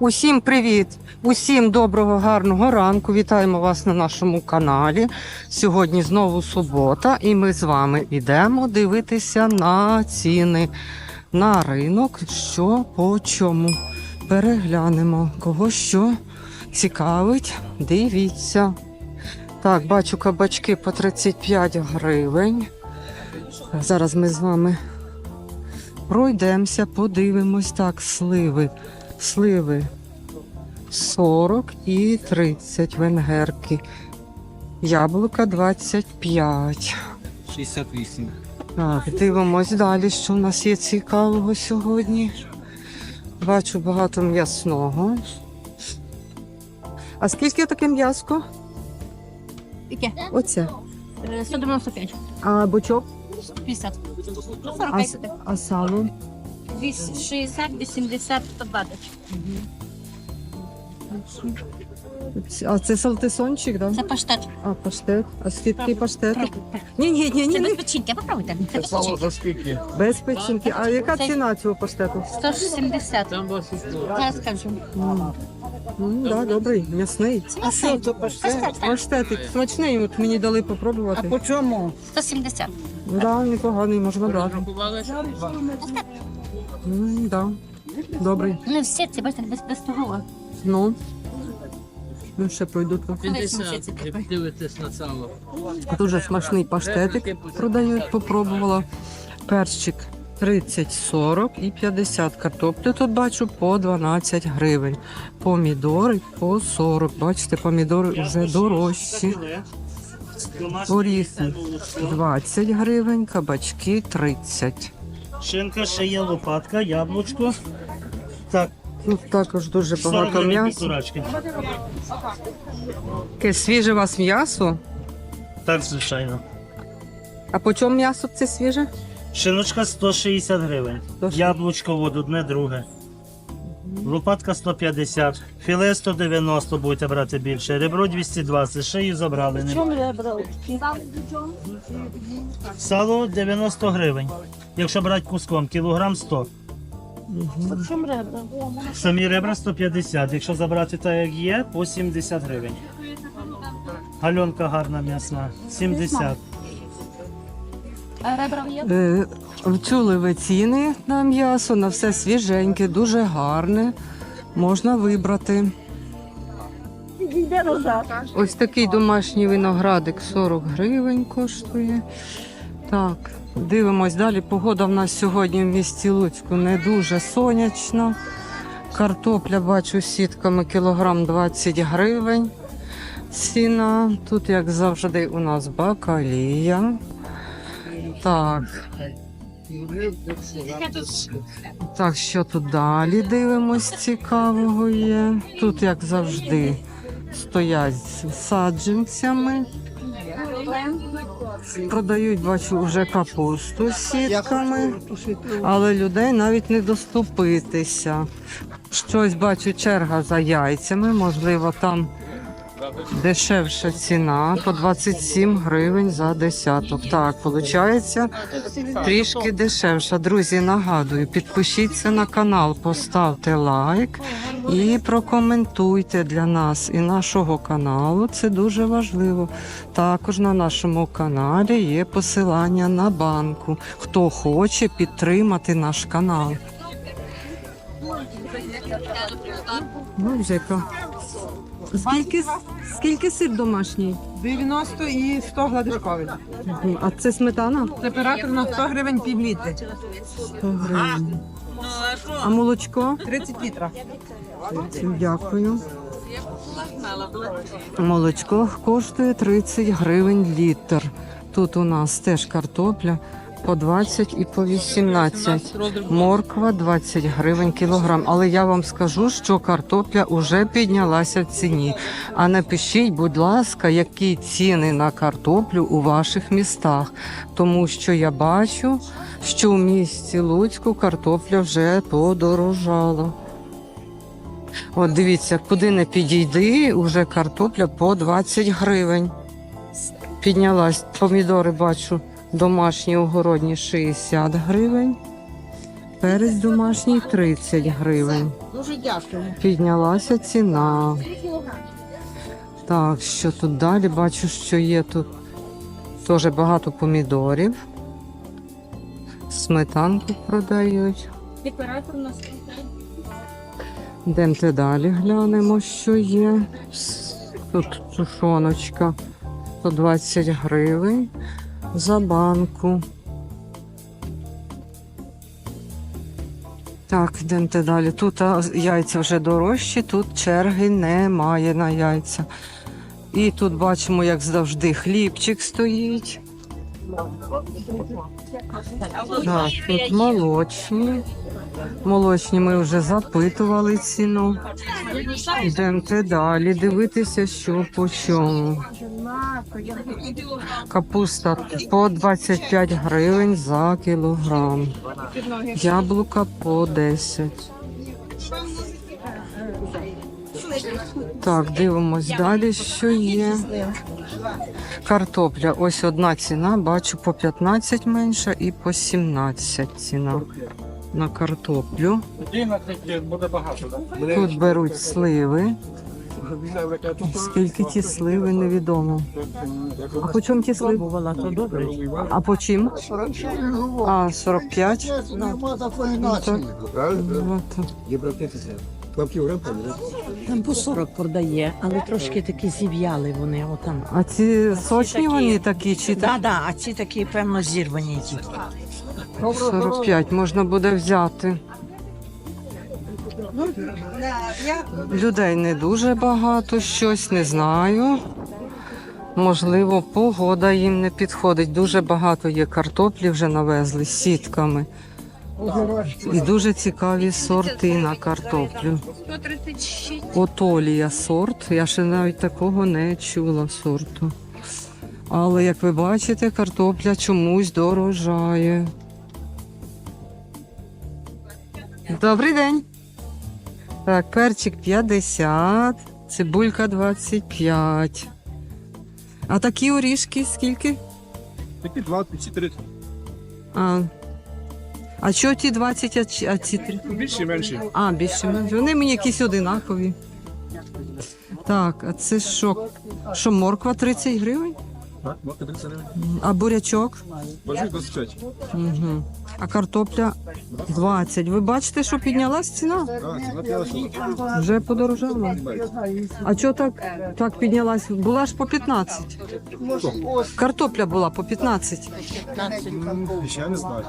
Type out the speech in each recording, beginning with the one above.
Усім привіт! Усім доброго, гарного ранку. Вітаємо вас на нашому каналі. Сьогодні знову субота, і ми з вами йдемо дивитися на ціни на ринок, що по чому. Переглянемо, кого що цікавить. Дивіться. Так, бачу кабачки по 35 гривень. Зараз ми з вами пройдемося, подивимось. Так, сливи. Сливи 40 і 30 венгерки. Яблука 25. 68. Так, дивимось далі, що у нас є цікавого сьогодні. Бачу багато м'ясного. А скільки таке м'яско? Яке? Оце. Е, 195. А бочок? 50. Ну, А, 45 с- буде. а сало? 60, 80, 120. А це салтисончик? Да? Це паштет. А паштет? А скільки паштет? Ні, ні, ні, ні, Це без печінки, попробуйте. Це без печінки. за скільки? Без печінки. А яка Це- ціна цього паштету? 170. Там вас Зараз скажу. Ну, да, добрий, м'ясний. А що це паштет? Паштетик смачний, от мені дали попробувати. по чому? 170. Да, непоганий, можна брати. Ну, да. Добрий. Ну, всі ці, бачите, без, без того. Ну. Ну, ще пройдуть. 50, як дивитесь на сало. Дуже смачний паштетик продають, попробувала. Перчик 30, 40 і 50. Картоплю тут бачу по 12 гривень. Помідори по 40. Бачите, помідори вже дорожчі. Горіхи 20 гривень, кабачки 30. Шинка, ще є лопатка, яблучко. Так, Тут також дуже 40 багато гривень м'яса. півторачки. Таке свіже у вас м'ясо. Так, звичайно. А по чому м'ясо це свіже? Шиночка 160 гривень. 160. Яблучко от одне, друге. Лопатка 150, філе 190 будете брати більше, ребро 220, шию забрали. Не. Сало 90 гривень. Якщо брати куском, кілограм 100. Самі ребра 150, якщо забрати так, як є, по 70 гривень. Гальонка гарна м'ясна, 70. А ребра є? Вчули ви ціни на м'ясо, на все свіженьке, дуже гарне. Можна вибрати. Ось такий домашній виноградик 40 гривень коштує. Так, дивимось далі. Погода в нас сьогодні в місті Луцьку не дуже сонячна. Картопля бачу сітками кілограм 20 гривень. Ціна. Тут, як завжди, у нас бакалія. Так. Так, що тут далі дивимось цікавого є. Тут, як завжди, стоять з саджанцями. Продають, бачу, вже капусту з сітками, але людей навіть не доступитися. Щось бачу, черга за яйцями, можливо, там дешевша ціна по 27 гривень за десяток. Так, виходить, трішки дешевша. Друзі, нагадую, підпишіться на канал, поставте лайк і прокоментуйте для нас і нашого каналу. Це дуже важливо. Також на нашому каналі є посилання на банку. Хто хоче підтримати наш канал. Ну. Скільки, скільки сир домашній? 90 і 100 гладишковий. А це сметана? Температура на 100 гривень пів літри. 100 гривень. А молочко? 30 літрів. Дякую. Молочко коштує 30 гривень літр. Тут у нас теж картопля по 20 і по 18. Морква 20 гривень кілограм. Але я вам скажу, що картопля вже піднялася в ціні. А напишіть, будь ласка, які ціни на картоплю у ваших містах. Тому що я бачу, що в місті Луцьку картопля вже подорожала. От дивіться, куди не підійди, уже картопля по 20 гривень. Піднялась. Помідори бачу, домашні огородні 60 гривень. Перець домашній 30 гривень. Дуже дякую. Піднялася ціна. Так, що тут далі? Бачу, що є тут теж багато помідорів. Сметанку продають. Йдемте далі, глянемо, що є. Тут тушоночка 120 гривень за банку. Так, йдемте далі. Тут яйця вже дорожчі, тут черги немає на яйця. І тут бачимо, як завжди, хлібчик стоїть. Так, тут молочні. Молочні ми вже запитували ціну. Йдемте далі, дивитися, що по чому. Капуста по 25 гривень за кілограм. Яблука по 10. Так, дивимось далі, що є. Картопля. Ось одна ціна, бачу по 15 менша і по 17 ціна на картоплю. Тут беруть сливи. Скільки ті сливи, невідомо. А по чому ті сливи? то добре. А по чим? А, 45? Так. От. Там по 40 продає, але трошки такі зів'яли вони отам. А ці сочні вони такі чи так? Так, да, а ці такі, певно, зірвані 45 можна буде взяти. Людей не дуже багато, щось не знаю. Можливо, погода їм не підходить. Дуже багато є картоплі вже навезли сітками. І дуже цікаві сорти на картоплю. Отолія сорт. Я ще навіть такого не чула сорту. Але як ви бачите, картопля чомусь дорожає. Добрий день. Так, перчик 50, цибулька 25. А такі орішки скільки? Такі 20 чи 30. А, а що ті 20, а, чи- а ці 30? Більше менше. А, більше менше. Вони мені якісь одинакові. Так, а це що? Що, морква 30 гривень? Можете 30 гривень. А бурячок? Бажаю 25. Угу. А картопля 20. Ви бачите, що піднялась ціна? Вже подорожала. А чого так, так піднялась? Була ж по 15. Картопля була по 15. Ще я не знаю.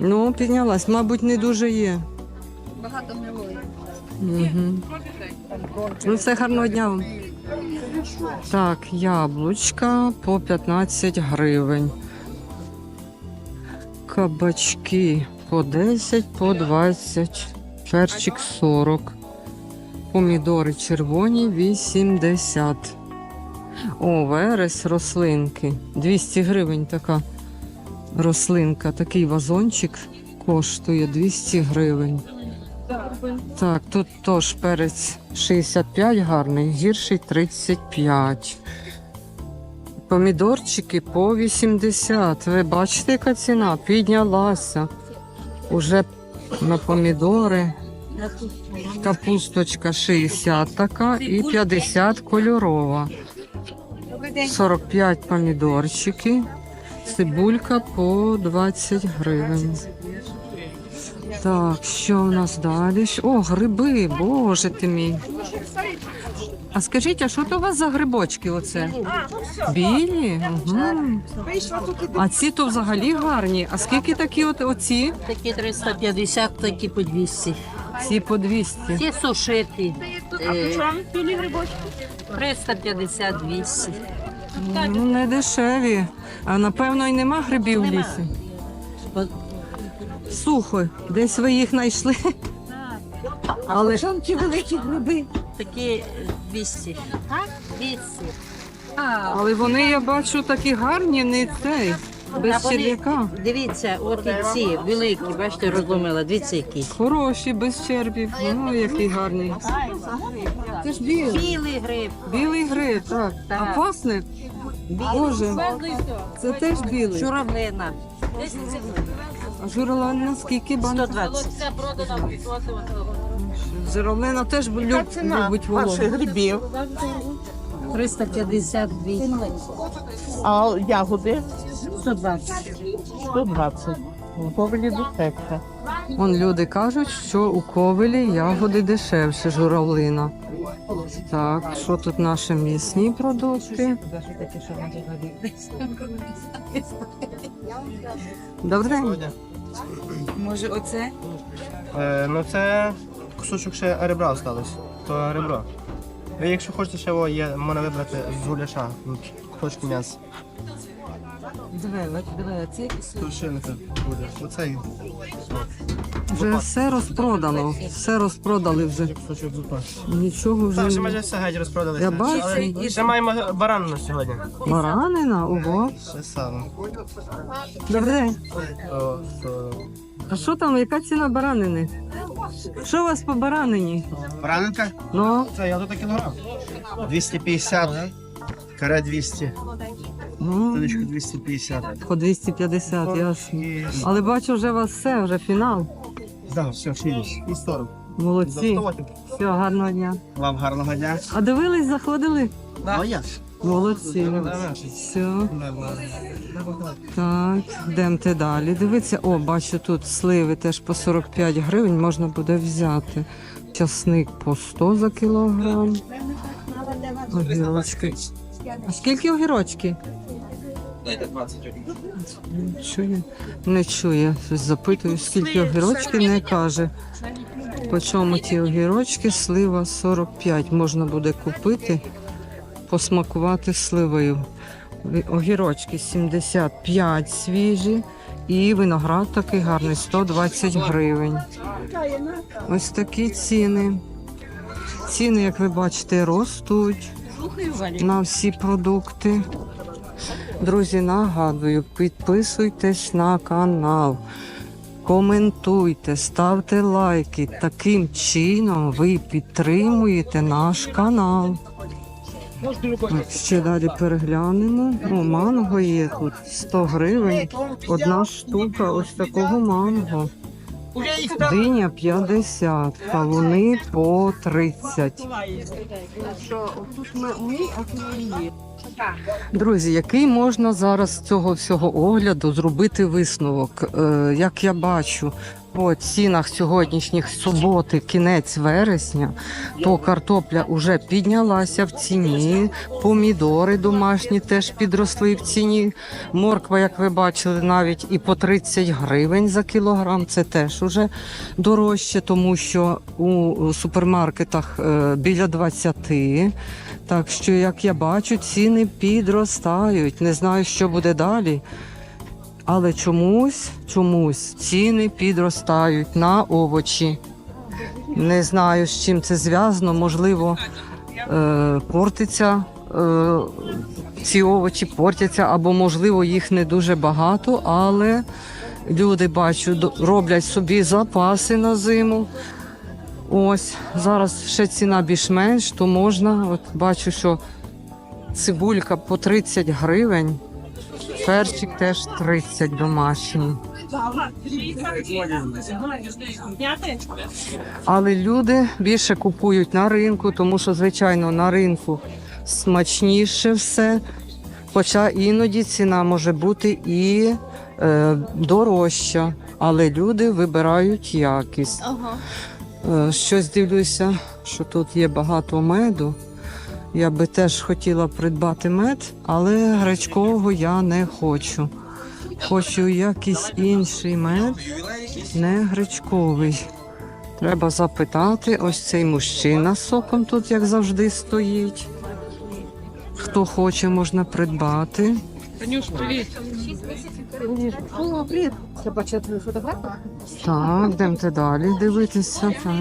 Ну, піднялась, мабуть, не дуже є. Багато Угу. Ну, все гарного дня вам. Так, яблучка по 15 гривень. Кабачки по 10, по 20, перчик 40. Помідори червоні 80. О, верес рослинки. 200 гривень така рослинка. Такий вазончик коштує 200 гривень. Так, тут теж перець 65 гарний, гірший 35. Помідорчики по 80. Ви бачите, яка ціна? Піднялася. Уже на помідори. Капусточка 60 така і 50 кольорова. 45 помідорчики. Цибулька по 20 гривень. Так, що в нас далі? О, гриби, боже ти мій. А скажіть, а що то у вас за грибочки оце? Білі? Угу. А ці то взагалі гарні. А скільки такі от оці? Такі 350, такі по 200. Ці по 200. Ці сушити. Е, 350, 200. Ну, не дешеві. А напевно і нема грибів в лісі. Сухо, десь ви їх знайшли. Але ті великі гриби? Такі е, 200. 200. але вони, я бачу, такі гарні, не цей, без черв'яка. Дивіться, от і ці великі, бачите, розломила. Дивіться, які. Хороші, без червів. Ну, який гарний. Це ж білий. Білий гриб. Білий гриб, так. А Так. пасне? Боже, це теж білий. Журавлина. А журавлина скільки банк? 120. Жировлина теж люб, любить вологу. грибів. 350 А ягоди 120. 120. Повелі дефекта. Вон люди кажуть, що у ковелі ягоди дешевше журавлина. Так, що тут наші м'ясні продукти? Добрий день. Може, оце? Е, ну це кусочок ще ребра залишилось. То ребро. Якщо хочете ще о, є, можна вибрати з гуляша. Кусочки м'яса. Буде. Оцей Вже все розпродано. Все розпродали вже. зупа. Нічого вже Так, ще майже все геть розпродалися. Я бачу. Але ще маємо баранину сьогодні. Баранина? Ого. Ще сало. Добрий день. А що там, яка ціна баранини? Що у вас по баранині? Баранинка? Ну, Це я тут кілограм. 250. Каре 200. Ну Тонечку 250. по 250, ясно. І... Але бачу, вже у вас все, вже фінал. Да, все, 60. І 40. Молодці. Все, гарного дня. Вам гарного дня. А дивились, заходили? А я? Молодці. Все. Так, йдемте далі. Дивіться, о, бачу тут сливи теж по 45 гривень можна буде взяти. Часник по 100 за кілограм. Огірочки. А скільки огірочки? Не чує. Не чує. Запитую, скільки огірочки не каже. По чому ті огірочки? Слива 45 можна буде купити, посмакувати сливою. Огірочки 75 свіжі і виноград такий гарний 120 гривень. Ось такі ціни. Ціни, як ви бачите, ростуть на всі продукти. Друзі, нагадую, підписуйтесь на канал, коментуйте, ставте лайки. Таким чином ви підтримуєте наш канал. Ще далі переглянемо. О, манго є тут 100 гривень. Одна штука ось такого манго. Диня 50, кавуни по 30. Друзі, який можна зараз з цього всього огляду зробити висновок? Е, як я бачу, по цінах сьогоднішніх суботи, кінець вересня, то картопля вже піднялася в ціні, помідори домашні теж підросли в ціні. Морква, як ви бачили, навіть і по 30 гривень за кілограм. Це теж уже дорожче, тому що у супермаркетах е, біля 20. Так що, як я бачу, ціни підростають. Не знаю, що буде далі. Але чомусь, чомусь ціни підростають на овочі. Не знаю, з чим це зв'язано. Можливо, е, портиться. Е, ці овочі портяться, або, можливо, їх не дуже багато, але люди бачу, роблять собі запаси на зиму. Ось зараз ще ціна більш-менш, то можна. От бачу, що цибулька по 30 гривень, перчик теж 30 домашній. Але люди більше купують на ринку, тому що, звичайно, на ринку смачніше все. Хоча іноді ціна може бути і е, дорожча, але люди вибирають якість. Е, Щось дивлюся, що тут є багато меду. Я би теж хотіла придбати мед, але гречкового я не хочу. Хочу якийсь інший мед, не гречковий. Треба запитати, ось цей мужчина з соком тут, як завжди, стоїть. Хто хоче, можна придбати. Так, йдемте далі дивитися. Так.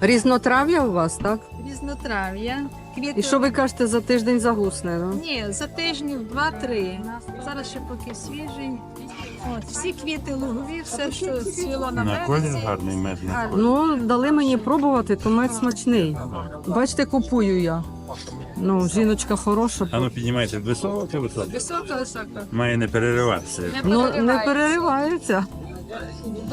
Різнотрав'я у вас, так? Різнотрав'я. Квіти. І що ви кажете, за тиждень загусне? Да? Ні, за тижнів два-три. Зараз ще поки свіжий. От, всі квіти лугові, все, що цвіло на На колір березі. гарний мед. на. Ну, дали мені пробувати, то мед смачний. Бачите, купую я. Ну, жіночка хороша. А ну піднімайте високо, високо. Високо, високо. Має не перериватися. Не Ну, не переривається.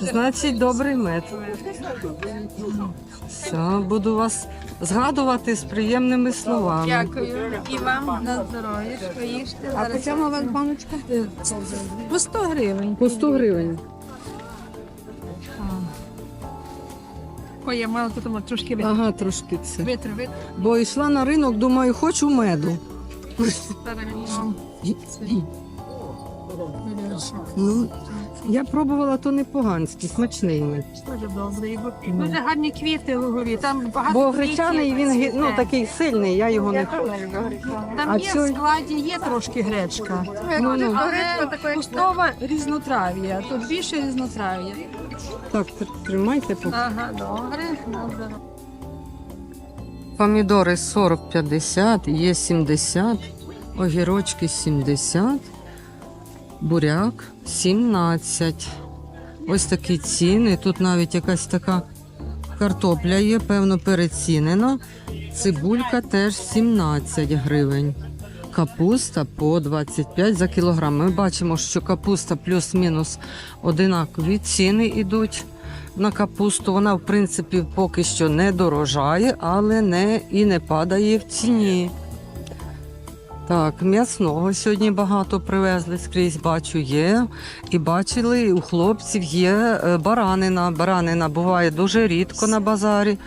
Значить, добрий мед. Все, буду вас згадувати з приємними словами. Дякую. І вам на здоров'я. Їжте. А по чому у вас баночка? По 100 гривень. По 100 гривень. Ой, я мала тут трошки витри. Ага, трошки це. Витри, витри. Бо йшла на ринок, думаю, хочу меду. Ну, я пробувала, то непоганський, смачний мед. Дуже добре. Дуже гарні квіти лугові. Там багато Бо квітів. гречаний він гі- ну, такий сильний, я його не Там А є цю- в складі, є трошки гречка. Ну, ну. Але кустова різнотрав'я. Тут більше різнотрав'я. Так тр- тримайте. поки. Ага, добре. здоров'я. Помідори 40-50, є 70, огірочки 70, буряк 17. Ось такі ціни. Тут навіть якась така картопля є, певно, перецінена. Цибулька теж 17 гривень. Капуста по 25 за кілограм. Ми бачимо, що капуста плюс-мінус одинакові ціни йдуть на капусту. Вона, в принципі, поки що не дорожає, але не і не падає в ціні. Так, м'ясного сьогодні багато привезли скрізь, бачу, є. І бачили, у хлопців є е, баранина. Баранина буває дуже рідко на базарі.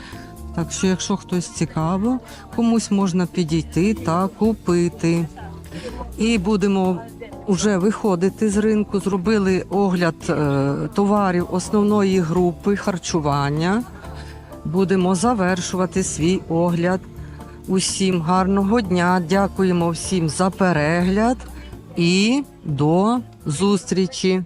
Так що, якщо хтось цікаво, комусь можна підійти та купити. І будемо вже виходити з ринку. Зробили огляд е, товарів основної групи харчування. Будемо завершувати свій огляд. Усім гарного дня. Дякуємо всім за перегляд і до зустрічі.